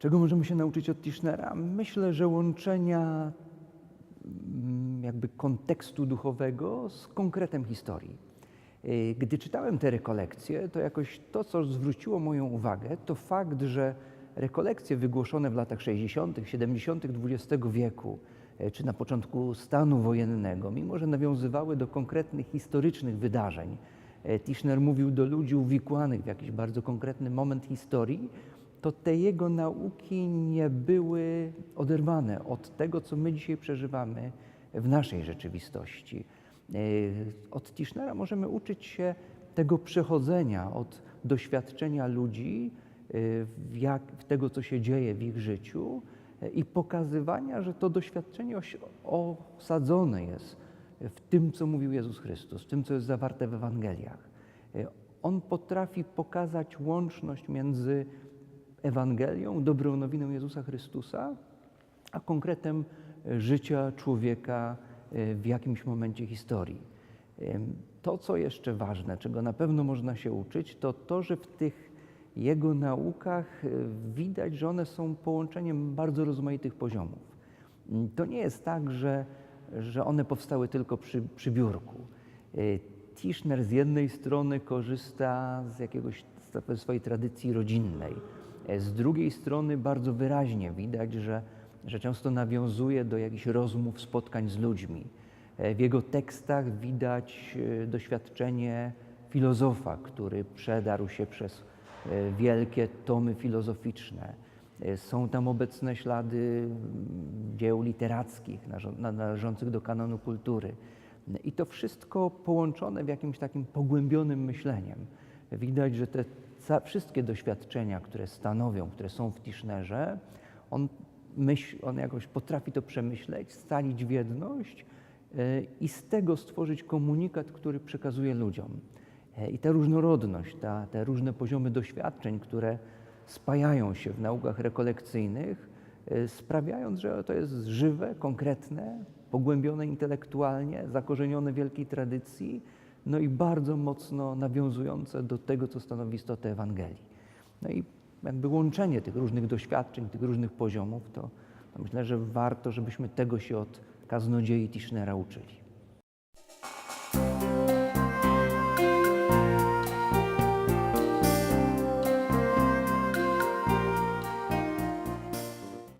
Czego możemy się nauczyć od Tischnera? Myślę, że łączenia mm, jakby kontekstu duchowego z konkretem historii. Y, Gdy czytałem te rekolekcje, to jakoś to, co zwróciło moją uwagę, to fakt, że rekolekcje wygłoszone w latach 60., 70. XX wieku, e, czy na początku stanu wojennego, mimo że nawiązywały do konkretnych historycznych wydarzeń, e, Tischner mówił do ludzi uwikłanych w jakiś bardzo konkretny moment historii, to te jego nauki nie były oderwane od tego, co my dzisiaj przeżywamy w naszej rzeczywistości. E, Od Tischnera możemy uczyć się tego przechodzenia od doświadczenia ludzi e, w, jak, w tego, co się dzieje w ich życiu e, i pokazywania, że to doświadczenie oś- osadzone jest w tym, co mówił Jezus Chrystus, w tym, co jest zawarte w Ewangeliach. On potrafi pokazać łączność między Ewangelią, dobrą nowiną Jezusa Chrystusa, a konkretem życia człowieka e, w jakimś momencie historii. To, co jeszcze ważne, czego na pewno można się uczyć, to to, że w tych jego naukach e, widać, że one są połączeniem bardzo rozmaitych poziomów. Mm, To nie jest tak, że, że one powstały tylko przy, przy biurku. E, Tischner z jednej strony korzysta z jakiegoś swojej tradycji rodzinnej, z drugiej strony bardzo wyraźnie widać, że, że często nawiązuje do jakichś rozmów, spotkań z ludźmi. E, W jego tekstach widać e, doświadczenie filozofa, który przedarł się przez e, wielkie tomy filozoficzne. E, Są tam obecne ślady mm, dzieł literackich należących do kanonu kultury. I to wszystko połączone w jakimś takim pogłębionym myśleniem. Widać, że te wszystkie doświadczenia, które stanowią, które są w Tischnerze, on, myśl, on jakoś potrafi to przemyśleć, scalić w jedność e, i z tego stworzyć komunikat, który przekazuje ludziom. E, I ta różnorodność, ta, te różne poziomy doświadczeń, które spajają się w naukach rekolekcyjnych, e, sprawiając, że to jest żywe, konkretne, pogłębione intelektualnie, zakorzenione w wielkiej tradycji, no i bardzo mocno nawiązujące do tego, co stanowi istotę Ewangelii. No i jakby łączenie tych różnych doświadczeń, tych różnych poziomów, to, to myślę, że warto, żebyśmy tego się od kaznodziei Tischnera uczyli.